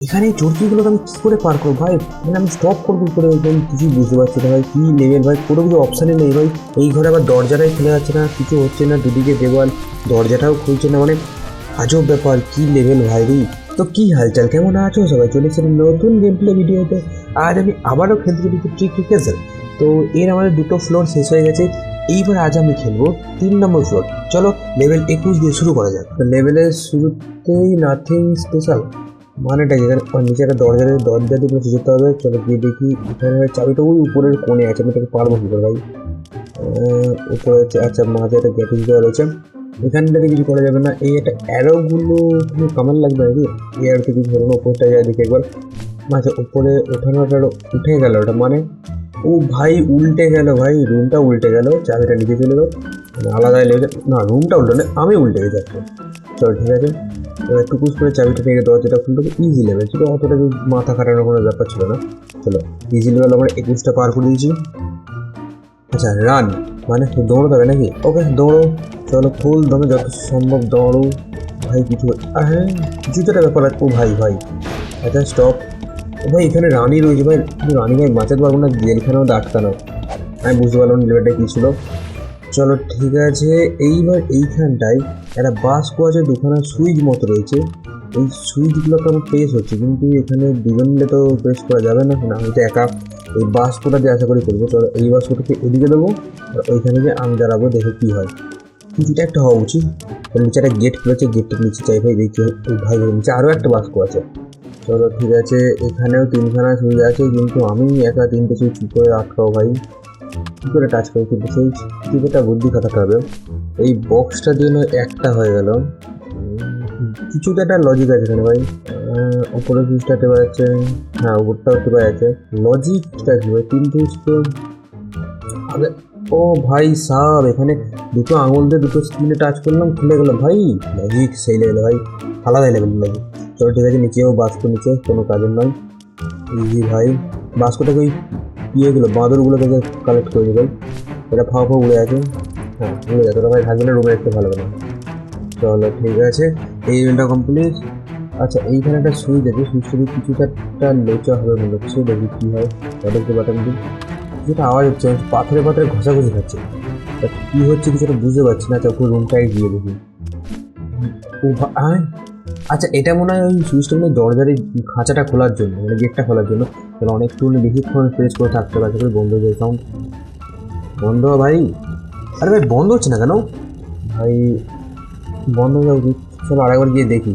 এখানে এই চরকিগুলোকে আমি কী করে পার করব? ভাই মানে আমি স্টপ করব করে? আমি কিছুই বুঝতে পারছি না, ভাই, কী লেভেল ভাই, কোনো কিছু অপশানই নেই, ভাই। এই ঘরে আবার দরজাটাই খুলে যাচ্ছে না, কিছু হচ্ছে না, দুদিকে দেওয়াল, দরজাটাও খুলছে না মানে আজব ব্যাপার, কী লেভেল ভাই রে? তো কী হালচাল, কেমন আছো সবাই? চলে এসেছে নতুন গেম প্লে ভিডিওতে আজ আমি আবারও খেলতে চলেছি ট্রিক ক্রিকেট তো এর আমাদের দুটো ফ্লোর শেষ হয়ে গেছে। এইবার আজ আমি খেলব তিন নম্বর ফ্লোর চলো লেভেল একুশ দিয়ে শুরু করা যাক। লেভেলের শুরুতেই নাথিং স্পেশাল মানেটা যেখানে নিচে একটা দরজা রয়েছে, দরজা দিয়ে পৌঁছে যেতে হবে। চলো গিয়ে দেখি এখানে চাবিটা ওই উপরের কোণে আছে আমি এটাকে পারব কি করে ভাই? উপরে আছে আচ্ছা মাঝে একটা গ্যাটিং দেওয়া রয়েছে। এখানটাতে কিছু করা যাবে না। এই একটা অ্যারোগুলো কামান লাগবে নাকি? এই অ্যারোতে কিছু ধরুন উপরটা যায় দেখি একবার। মাঝে উপরে ওঠানোটা উঠে গেল ওটা মানে? ও ভাই উল্টে গেল ভাই রুমটা উল্টে গেল চাবিটা নিচে চলে গেল আলাদাই লেগে না রুমটা উল্টে না আমি উল্টে গেছি একটা চলো, ঠিক আছে? এবার টুকুস করে চাবিটা থেকে দরজাটা খুলতে ইজি লেভেল ছিল অতটা মাথা খাটানোর কোনো ব্যাপার ছিল না। চলো ইজি লেভেল আমরা একুশটা পার করে দিয়েছি। আচ্ছা রান মানে দৌড়তে হবে নাকি? ওকে দৌড়ো। চলো ফুল দমে যত সম্ভব দৌড়ো। ভাই, কিছু হ্যাঁ জুতোটা ব্যাপার ও ভাই ভাই। আচ্ছা স্টপ ও ভাই, এখানে রানি রয়েছে ভাই। রানি ভাই বাঁচাতে পারব না, জেলখানাও আটকানো আমি বুঝতে পারলাম লেভেলটা কী ছিল। চলো ঠিক আছে, এইবার এইখানটায় একটা বাস্ক আছে দুখানা সুইচ মতো রয়েছে। এই সুইচগুলো তো আমার প্রেস হচ্ছে কিন্তু এখানে দুজন মিলে তো প্রেস করা যাবে না। না, আমি তো একা এই বাস্কটা দিয়ে আশা করি করব। চলো এই বাস্কটাকে এদিকে দেবো, আর ওইখানে যে আমি দাঁড়াবো, দেখে কী হয়। কিছুটা একটা হওয়া উচিত। নিচে একটা গেট খুলেছে গেটটা নিচে চাই ভাই, দেখি ভাই নিচে আরও একটা বাস্ক আছে চলো ঠিক আছে, এখানেও তিনখানা সুইচ আছে, কিন্তু আমি একা তিনটে সুইচ কী করে আটকাও ভাই? কী করে টাচ করে কিন্তু সেই কিছুটা বুদ্ধি খাটাতে হবে। এই বক্সটা দিয়ে নয় একটা হয়ে গেল। কিছুটা একটা লজিক আছে এখানে ভাই। উপরে সুইচটা টেপা যাচ্ছে হ্যাঁ উপরটাও টেপা যাচ্ছে লজিকটা কি ভাই? তিন সুইচ তো ও ভাই সাব এখানে দুটো আঙুল দিয়ে দুটো স্ক্রিনে টাচ করলাম, খুলে গেল ভাই লজিক সেই লেভেল ভাই। আলাদা লেভেল লজিক চলো ঠিক আছে, নিচেও বাস্ক নিচে, কোনো কাজের নয় ইজি ভাই। বাস্কটাকে ওই ইয়েগুলো বাঁদরগুলো থেকে কালেক্ট করে দেবে। এটা ফাও ফাও উড়ে আছে হ্যাঁ উড়ে যায় ভাই থাকবে না রুমে রাখতে ভালো না। চলো, ঠিক আছে। এই ইভেন্টটা কমপ্লিট আচ্ছা এইখানে একটা সুইচ আছে। সুইচটা দিয়ে কিছুটা একটা লোচা হবে মনে হচ্ছে। দেখি কী হয়। ওটাকে বাটন দিই কিছুটা আওয়াজ হচ্ছে। পাথরে পাথরে ঘষাঘষি খাচ্ছে। তা কী হচ্ছে কিছুটা বুঝতে পারছি না। তখন রুমটাই গিয়ে দেখি। ও আচ্ছা এটা মনে হয় ওই সুইচটা মনে দরজার খাঁচাটা খোলার জন্য মানে গেটটা খোলার জন্য। তাহলে অনেকটু বেশিক্ষণ প্রেস করে থাকতে পারছে করে বন্ধ হয়ে যায় সাউন্ড বন্ধ ভাই? আরে ভাই, বন্ধ হচ্ছে না কেন? ভাই, বন্ধ হয়ে যাওয়া চলো আরেকবার গিয়ে দেখি।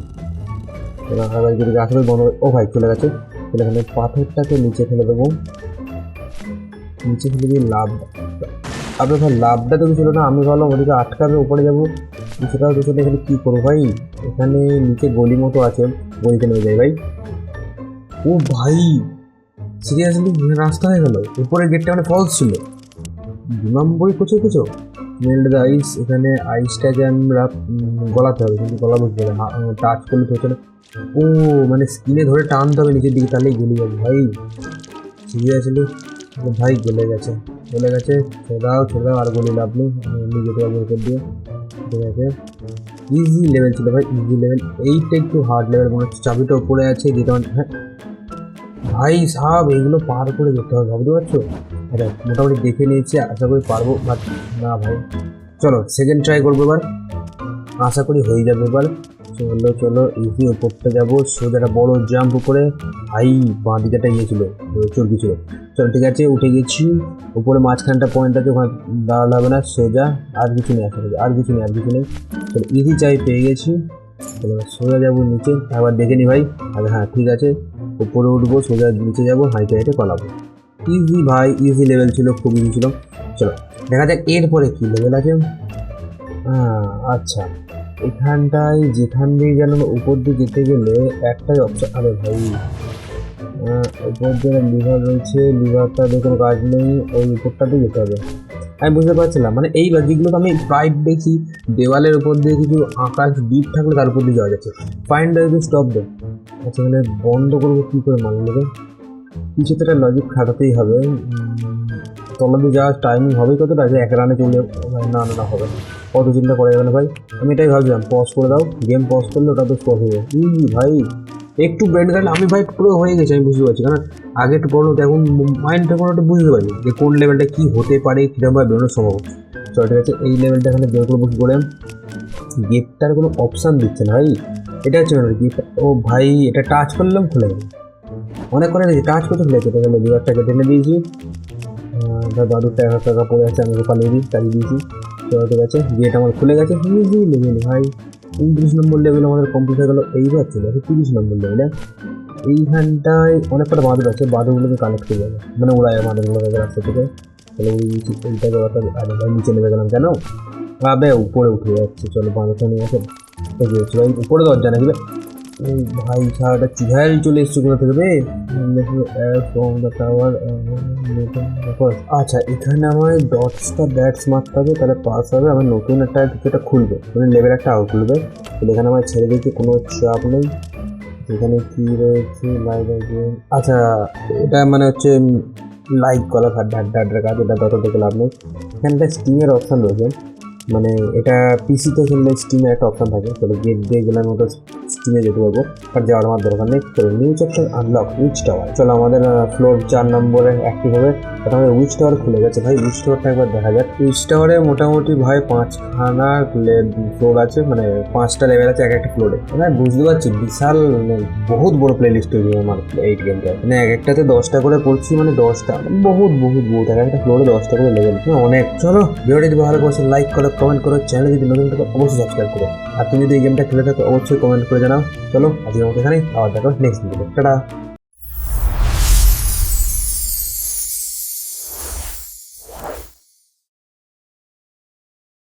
আরেকবার গিয়ে আসলে বন্ধ ও ভাই, চলে গেছে। চলে এখানে পাথরটাকে নিচে ফেলে দেবো। নিচে ফেলে দিয়ে লাভ আবে ভাই, লাভটা তো ছিল না, আমি ভাবলাম ওদিকে আটকাবে, উপরে যাব। তো চলে এখানে কী করব ভাই? এখানে নিচে গলি মতো আছে গলিতে নেমে যাই ভাই। ও ভাই সিরিয়াসলি রাস্তা হয়ে গেল? উপরের গেটটা মানে ফলস ছিল। দু নম্বরই কোচে কিছু মেল্ড দ্য আইস এখানে আইসটাকে আমরা গলাতে হবে, কিন্তু গলা বুঝতে হবে টাচ করলে তো ও মানে স্কিনে ধরে টানতে হবে নিচের দিকে, তাহলেই গলে যাবে ভাই। সিরিয়াসলি ভাই গলে গেছে। গলে গেছে ছোড়াও ছোড়াও আর গলি লাভ নেই পারব উপর দিয়ে ঠিক আছে? ইজি লেভেল ছিল ভাই ইজি লেভেল এইটা একটু হার্ড লেভেল মনে হচ্ছে চাবিটা উপরে আছে যেটা হ্যাঁ। ভাই সাহেব, এইগুলো পার করে যেতে হবে, ভাবতে পারছ? আচ্ছা মোটামুটি দেখে নিয়েছি, আশা করি পারব বাট না ভাই। চলো সেকেন্ড ট্রাই করব এবার। আশা করি হয়ে যাবে এবার। চলো চলো ইজি উপরটা যাব, সোজা একটা বড় জাম্প করে ভাই, বাঁ দিকেটা ইয়ে ছিল চর্বি ছিল। চলো, ঠিক আছে, উঠে গেছি। উপরে মাঝখানটা পয়েন্ট আছে, ওখানে দাঁড়ালে হবে না, সোজা, আর কিছু নেই করি, আর কিছু নেই, আর কিছু নেই। চলো ইজি চাই, পেয়ে গেছি। সোজা যাব নিচে, একবার দেখে নি ভাই। আরে হ্যাঁ ঠিক আছে, উপরে উঠবো, সোজা নিচে যাব হাইটে হাইটে পালাবো। ইজি ভাই ইজি লেভেল ছিল, খুব ইজি ছিল। চলো, দেখা যাক এরপরে কী লেভেল আছে। আচ্ছা এখানটায় যেখান দিয়ে যেন উপর দিয়ে যেতে গেলে একটাই অপশন আরে ভাই। উপর দিয়ে লিভার রয়েছে, লিভারটা দিয়ে কোনো কাজ নেই, ওই উপরটাতেই যেতে হবে। আমি বুঝতে পারছিলাম মানে এই লজিকগুলো তো আমি প্রায় দেখি, দেওয়ালের উপর দিয়ে কিছু আকাশ দ্বীপ থাকলে তার উপর দিয়ে যাওয়া যাচ্ছে। ফাইন দ্য স্টপ দে আচ্ছা মানে বন্ধ করব কী করে মানলে? কিছু তো একটা লজিক খাটাতেই হবে। তলা দিয়ে যাওয়ার টাইমিং হবে কতটা? যে এক রানে চলে, না না না, হবে না। কত চিন্তা করা যাবে না ভাই? আমি এটাই ভাবছিলাম পজ করে দাও গেম পজ করলে ওটা তো স্টপ হয়ে যাবে। ভাই, একটু ব্রেন কারণ আমি ভাই পুরো হয়ে গেছে, আমি বুঝতে পারছি। কারণ আগে তো এখন মাইন্ডটা কোনো একটু বুঝতে পারি যে কোন লেভেলটা কী হতে পারে কীরকমভাবে বেরোনো সম্ভব। চলো ঠিক আছে, এই লেভেলটা এখানে বের করব কী করে? গেটটার কোনো অপশান দিচ্ছে না ভাই। এটা হচ্ছে গিফট ও ভাই, এটা টাচ করলাম খুলে গেল অনেক করে দিয়েছি টাচ করতে খুলে গেছে তাহলে বিভাগটাকে টেনে দিয়েছি। দাদুর টাকা টাকা পড়ে আছে, আমি পালিয়ে দিই চালিয়ে দিয়েছি। চলো ঠিক আছে? গেট আমার খুলে গেছে। ইজি লেভেল ভাই। উনত্রিশ নম্বর লেভেল আমাদের কমপ্লিট হয়ে গেলো। এইবার চলে আছে, তিরিশ নম্বর লেভেলে এইখানটায় অনেক কটা বাঁদর আছে বাঁদরগুলোকে কালেক্ট করে যাবে মানে ওড়ায় বাঁদরগুলোকে রাস্তা থেকে। তাহলে এইটাকে অর্থাৎ আরে ভাই নিচে নেমে গেলাম কেন? আবে, উপরে উঠে যাচ্ছে। চলো বাঁদরটা নিয়ে আসে। হচ্ছে ভাই, উপরে দরজা নাকি ভাই ছাড়াটা চিহাল চলে এসছে কোথা থেকে আচ্ছা এখানে আমার দশটা ব্যাটস মারতে হবে তাহলে পাস হবে। আমার নতুন একটা যেটা খুলবে মানে লেভেল একটা আউট খুলবে। এখানে আমার ছেড়ে দিতে কোনো চাপ নেই। এখানে কি রয়েছে? আচ্ছা এটা মানে হচ্ছে লাইক করা আড্ডা আড্ডার কাজ, এটা তত থেকে লাভ নেই। এখানে একটা স্টিমের অপশান রয়েছে। মানে এটা পিসিতে খেললে স্টিমের একটা অপশান থাকে। তাহলে গেট দিয়ে গেলাম ওটা স্টিমে যেতে পারব। আর যাওয়ার আমার দরকার নেই। তো new chapter unlock which tower চলো আমাদের ফ্লোর চার নম্বরে অ্যাক্টিভ হবে। আমাদের উইচ টাওয়ার খুলে গেছে। ভাই উইচ টাওয়ারটা একবার দেখা যাক। উইচ টাওয়ারে মোটামুটি ভাই পাঁচখানা ফ্লোর আছে মানে পাঁচটা লেভেল আছে এক একটা ফ্লোরে মানে বুঝতে পারছি বিশাল মানে বহুত বড় প্লে লিস্ট তৈরি হয় আমার এই গেমটা মানে এক একটাতে দশটা করে পড়ছি মানে দশটা। বহুত বহুত বহুত। এক একটা ফ্লোরে দশটা করে লেভেল অনেক। চলো ভিডিওটি যদি ভালো করছ লাইক করো কমেন্ট করো চ্যানেল যদি নতুন থাকো অবশ্যই সাবস্ক্রাইব করো। আর তুমি যদি এই গেমটা খেলে থাকো অবশ্যই কমেন্ট করে জানাও। চলো আজকের মতো এখানেই আবার দেখো নেক্সট ভিডিও টাটা!